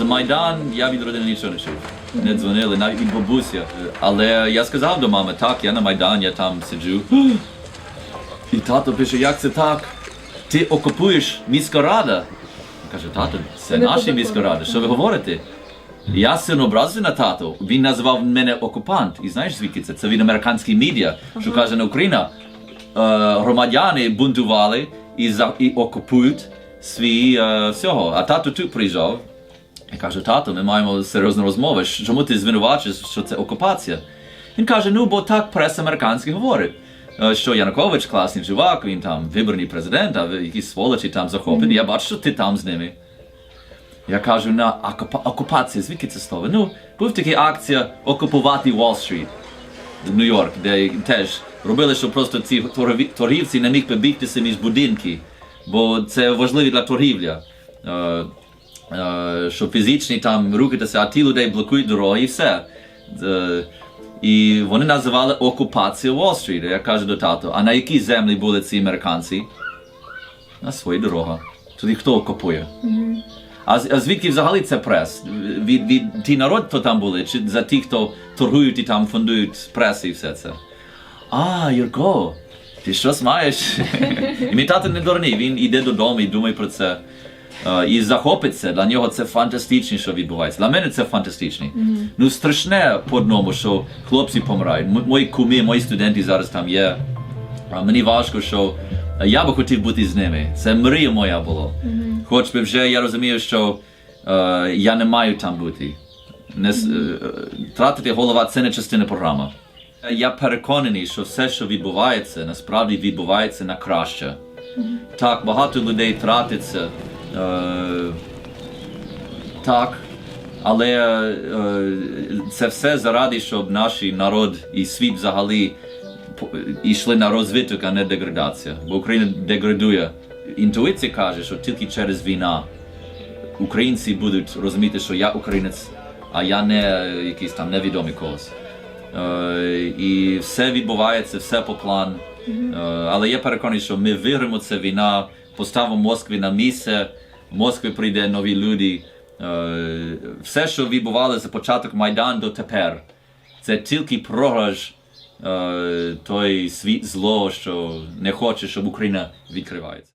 За Майдан я від родини нічого не чув. Не дзвонили, навіть від бабуся. Але я сказав до мами, так, я на Майдан, я там сиджу. І тато пише, як це так? Ти окупуєш міська рада? Каже, тато, це наша міська рада, що ви говорите? Я сильно образився на тато. Він назвав мене окупант. І знаєш звідки це? Це від американських медіа, що каже на Україна. е, громадяни бунтували і, за, і окупують свій е, всього. А тато тут приїжджав і каже, тато, ми маємо серйозну розмову. Чому ти звинувачуєш, що це окупація? Він каже, ну бо так преса американська говорить. е, Що Янукович класний чувак, він там вибраний президент, а якісь сволочі там захоплені. Я бачу, що ти там з ними. Я кажу на окупа- окупація, звідки це слово? Ну, був така акція окупувати Уолл-стріт в Нью-Йорк, де теж робили, щоб просто ці торгівці не міг побігтися між будинки, бо це важливо для торгівля. Е, що фізичні там рухатися, а ті людей блокують дороги і все. Е, і вони називали окупацію Уолл-стріт. Я кажу до тато, а на які землі були ці американці? На свої дорога. Тоді хто окупує? А, а звідки взагалі це прес? Від, від ті народ, хто там були, чи за ті, хто торгують і там фондують преси і все це? А, Юрко, ти щось маєш? і мій тато не дурний, він іде додому і думає про це. І захопиться, для нього це фантастично, що відбувається. Для мене це фантастично. Ну страшне по одному, що хлопці помирають. М- мої куми, мої студенти зараз там є. А мені важко, що я би хотів бути з ними. Це мрія моя була. Хоч би вже я розумію, що е, я не маю там бути. Не, е, тратити голова це не частина програми. Я переконаний, що все, що відбувається, насправді відбувається на краще. Так, багато людей тратиться. Е, так, але е, це все заради, щоб наш народ і світ взагалі йшли на розвиток, а не деградація. Бо Україна деградує. Інтуїція каже, що тільки через війна українці будуть розуміти, що я українець, а я не якийсь там невідомий когось. Е, і все відбувається, все по плану. Але я переконаний, що ми виграємо цю війна, поставимо Москві на місце, в Москві прийде нові люди. Е, все, що відбувалося за початок Майдан до тепер, це тільки програш е, той світ зло, що не хоче, щоб Україна відкривається.